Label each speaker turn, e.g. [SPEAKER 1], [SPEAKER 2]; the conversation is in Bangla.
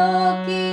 [SPEAKER 1] লোকে